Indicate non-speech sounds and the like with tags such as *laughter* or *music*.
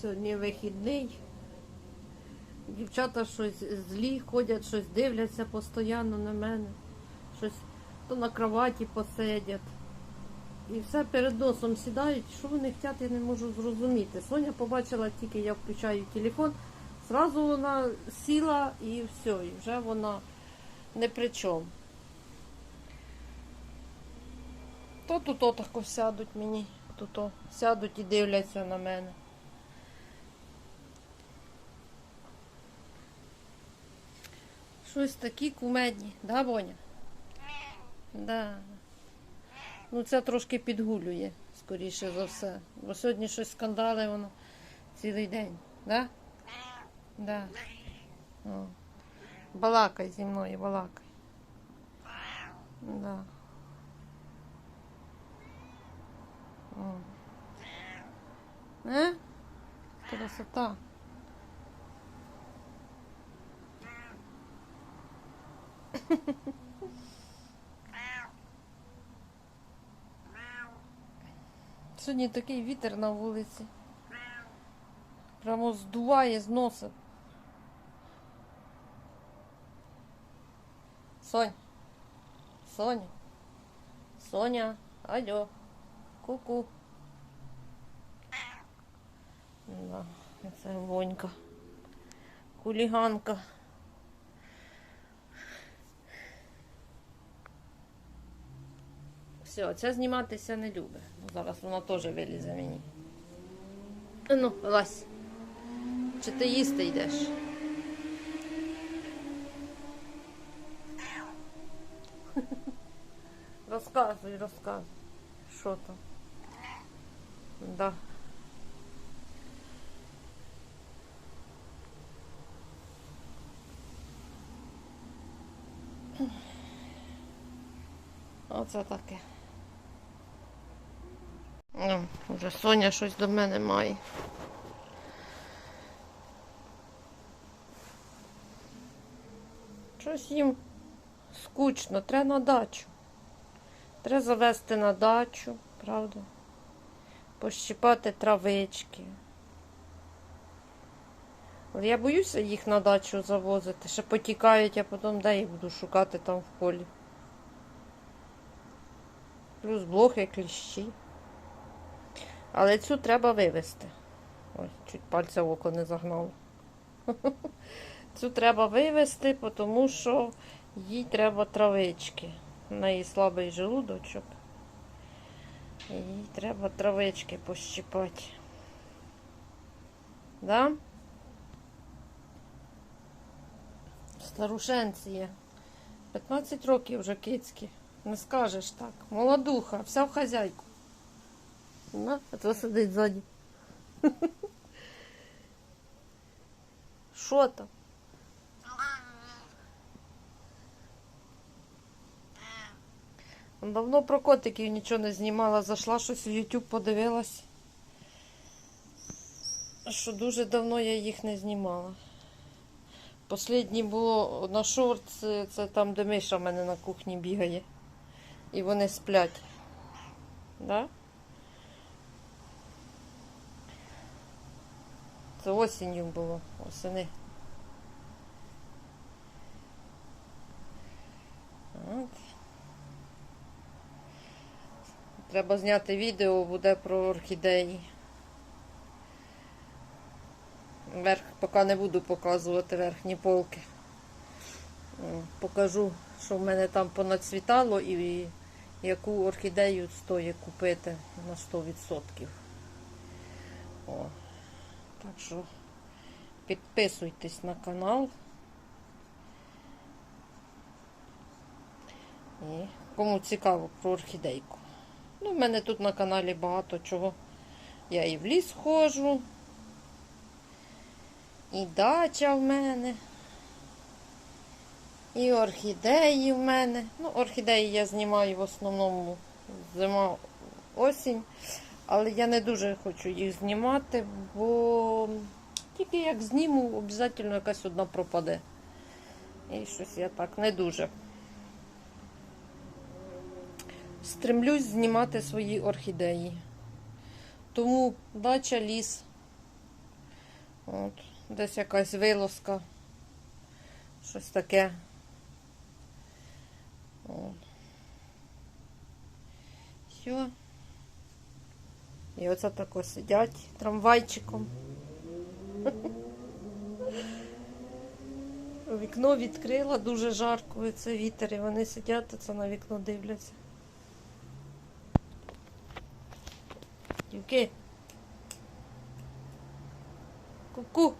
сьогодні вихідний. Дівчата щось злі ходять, щось дивляться постійно на мене. Щось то на кроваті посидять. І все перед носом сідають. Що вони хочуть, я не можу зрозуміти. Соня побачила тільки, я включаю телефон, зразу вона сіла і все, і вже вона не при чому. То тут отако сядуть мені, тут о, сядуть і дивляться на мене. Щось такі кумедні, да, Боня? Да. Ну, це трошки підгулює, скоріше за все. Бо сьогодні щось скандали воно цілий день, да? Да. О. Балакай зі мною, балакай. Да. О. Е? Красота. Сьогодні такий вітер на вулиці. Прямо здуває з носа. Сонь. Соня. Соня. Алло. Ку-ку. Да, це вонька. Куліганка. Все, ця зніматися не любить. Ну, Зараз вона теж вилізе мені. Ну, вилазь. Чи ти їсти йдеш? *laughs* Розказуй, розказуй. Що там? Да. Оце таке. Ну, вже Соня щось до мене має. Щось їм скучно, треба на дачу. Треба завести на дачу, правда? Пощипати травички. Але я боюся їх на дачу завозити. Ще потікають, а потім де їх буду шукати там в полі. Плюс блохи, кліщі. Але цю треба вивезти. Ой, чуть пальця в око не загнало. *laughs* Цю треба вивезти, тому що їй треба травички. В неї слабий желудочок. Їй треба травички пощипати. Да? Старушенці є. 15 років вже кицькі. Не скажеш так. Молодуха, вся в хазяйку. На, а то сидить ззаді. Що там? Давно про котиків нічого не знімала, зайшла щось в YouTube подивилась. Що дуже давно я їх не знімала. Послідній було на шорт, це, це там, де Миша в мене на кухні бігає. І вони сплять. Да? Це осінню було, осени. От. Треба зняти відео, буде про орхідеї. Верх поки не буду показувати верхні полки. Покажу, що в мене там понацвітало і яку орхідею стоїть купити на 100%. О. Так що підписуйтесь на канал. І кому цікаво про орхідейку. Ну, в мене тут на каналі багато чого. Я і в ліс ходжу. І дача в мене. І орхідеї в мене. Ну, орхідеї я знімаю в основному зима осінь. Але я не дуже хочу їх знімати, бо тільки як зніму, обов'язково якась одна пропаде. І щось я так не дуже. Стремлюсь знімати свої орхідеї. Тому дача ліс От, десь якась вилазка. Щось таке. От. Все. І оце тако сидять трамвайчиком. *laughs* Вікно відкрила, дуже жарко, і це вітер, і вони сидять, оце на вікно дивляться. Дівки. Ку-ку.